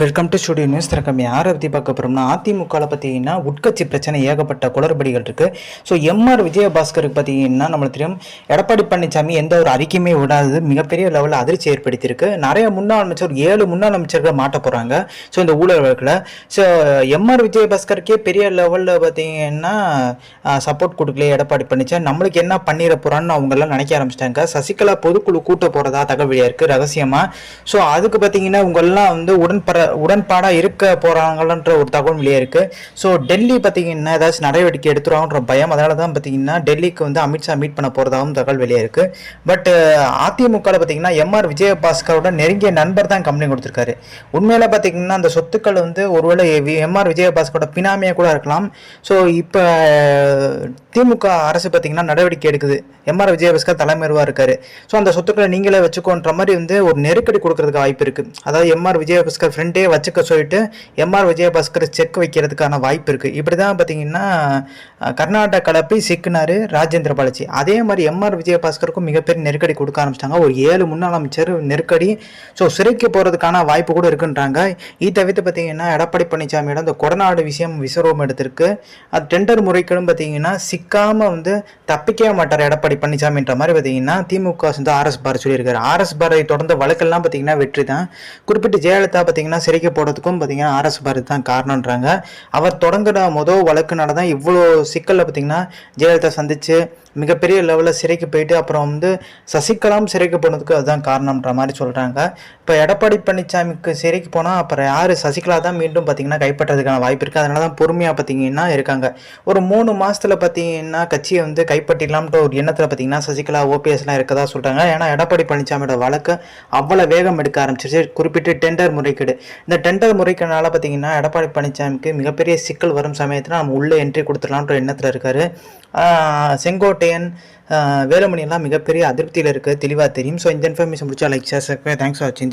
Welcome to studio news திறக்கம் யாரை பற்றி பார்க்க போகிறோம்னா அதிமுகவில் பார்த்தீங்கன்னா உட்கட்சி பிரச்சனை ஏகப்பட்ட குளறுபடிகள் இருக்குது ஸோ எம்ஆர் விஜயபாஸ்கருக்கு பார்த்தீங்கன்னா நம்மளுக்கு தெரியும் எடப்பாடி பழனிசாமி எந்த ஒரு அறிக்கையுமே விடாது மிகப்பெரிய லெவலில் அதிர்ச்சி ஏற்படுத்தியிருக்கு. நிறைய முன்னாள் அமைச்சர் ஏழு முன்னாள் அமைச்சர்கள் மாட்ட போகிறாங்க ஸோ இந்த ஊழல் வழக்கில். ஸோ எம்ஆர் விஜயபாஸ்கருக்கே பெரிய லெவலில் பார்த்தீங்கன்னா சப்போர்ட் கொடுக்கல எடப்பாடி பழனிசாமி நம்மளுக்கு என்ன பண்ணிட போகிறான்னு அவங்கெல்லாம் நினைக்க ஆரம்பிச்சிட்டாங்க. சசிகலா பொதுக்குழு கூட்ட போகிறதா தகவலியாக இருக்குது ரகசியமாக ஸோ அதுக்கு பார்த்தீங்கன்னா உங்கள்லாம் வந்து உடன்பட உடன்பாடாக இருக்க போகிறாங்கன்ற ஒரு தகவல் வெளியே இருக்குது ஸோ டெல்லி பார்த்தீங்கன்னா ஏதாச்சும் நடவடிக்கை எடுத்துருவாங்கன்ற பயம். அதனால தான் பார்த்தீங்கன்னா டெல்லிக்கு வந்து அமித்ஷா மீட் பண்ண போகிறதாகவும் தகவல் வெளியே இருக்குது பட் அதிமுகவில் பார்த்தீங்கன்னா எம்ஆர் விஜயபாஸ்கரோட நெருங்கிய நண்பர் தான் கம்பெனி கொடுத்துருக்காரு. உண்மையில் பார்த்தீங்கன்னா அந்த சொத்துக்கள் வந்து ஒருவேளை எம்ஆர் விஜயபாஸ்கரோட பினாமியாக கூட இருக்கலாம். ஸோ இப்போ திமுக அரசு பார்த்தீங்கன்னா நடவடிக்கை எடுக்குது. எம்ஆர் விஜயபாஸ்கர் தலைமறைவாக இருக்காரு. ஸோ அந்த சொத்துக்களை நீங்களே வச்சுக்கோன்ற மாதிரி வந்து ஒரு நெருக்கடி கொடுக்கறதுக்கு வாய்ப்பு இருக்குது அதாவது எம்ஆர் விஜயபாஸ்கர் ஃப்ரெண்ட் வச்சுக்க சொல்லிட்டு எம்ஆர் விஜயபாஸ்கர் செக் வைக்கிறதுக்கான வாய்ப்பு இருக்குது இப்படி தான் பார்த்தீங்கன்னா கர்நாடக கலப்பை சிக்கினார் ராஜேந்திர பாலாஜி. அதே மாதிரி எம்ஆர் விஜயபாஸ்கருக்கும் மிகப்பெரிய நெருக்கடி கொடுக்க ஆரம்பிச்சிட்டாங்க. ஒரு ஏழு முன்னாள் அமைச்சர் நெருக்கடி. ஸோ சிறைக்கு போகிறதுக்கான வாய்ப்பு கூட இருக்குன்றாங்க. இது தவிர்த்து பார்த்தீங்கன்னா எடப்பாடி பழனிசாமியோட இந்த கொடநாடு விஷயம் விஸ்வரூபம் எடுத்திருக்கு. அது டெண்டர் முறைகளும் பார்த்தீங்கன்னா சிக்காமல் வந்து தப்பிக்கவே மாட்டார் எடப்பாடி பழனிசாமின்ற மாதிரி பார்த்தீங்கன்னா திமுக வந்து ஆர்எஸ் பார் சொல்லியிருக்காரு. ஆர்எஸ் பாரை தொடர்ந்த வழக்கெல்லாம் பார்த்தீங்கன்னா வெற்றி தான் குறிப்பிட்டு ஜெயலலிதா பார்த்தீங்கன்னா சிறைக்கு போடுறதுக்கும் பார்த்தீங்கன்னா ஆர்எஸ் பாரதி தான் காரணன்றாங்க அவர் தொடங்கின மொதல் வழக்குனால தான் இவ்வளோ சிக்கலில் பார்த்தீங்கன்னா ஜெயலலிதா சந்தித்து மிகப்பெரிய லெவலில் சிறைக்கு போயிட்டு அப்புறம் வந்து சசிகலாம் சிறைக்கு போனதுக்கு அதுதான் காரணம்ன்ற மாதிரி சொல்கிறாங்க இப்போ எடப்பாடி பழனிசாமிக்கு சிறைக்கு போனால் அப்புறம் யார் சசிகலா தான் மீண்டும் பார்த்தீங்கன்னா கைப்பற்றதுக்கான வாய்ப்பு இருக்குது அதனால தான் பொறுமையாக பார்த்தீங்கன்னா இருக்காங்க. ஒரு மூணு மாதத்தில் பார்த்தீங்கன்னா கட்சியை வந்து கைப்பற்றிடலாம்ன்ற ஒரு எண்ணத்தில் பார்த்தீங்கன்னா சசிகலா ஓபிஎஸ்லாம் இருக்கதா சொல்கிறாங்க ஏன்னா எடப்பாடி பழனிசாமியோட வழக்கு அவ்வளோ வேகம் எடுக்க ஆரம்பிச்சிருச்சு. குறிப்பிட்டு டெண்டர் முறைகேடு. இந்த டெண்டர் முறைக்குனால பார்த்தீங்கன்னா எடப்பாடி பழனிசாமிக்கு மிகப்பெரிய சிக்கல் வரும் சமயத்தில் நம்ம உள்ளே என்ட்ரி கொடுத்துடலான்ற எண்ணத்தில் இருக்காரு. செங்கோட்டையன் வேலுமணி எல்லாம் மிகப்பெரிய அதிருப்தியில் இருக்குது தெளிவாக தெரியும். ஸோ இந்த இன்ஃபர்மேஷன் பிடிச்சா லைக் சார் தேங்க்ஸ் ஃபார் வாட்சிங்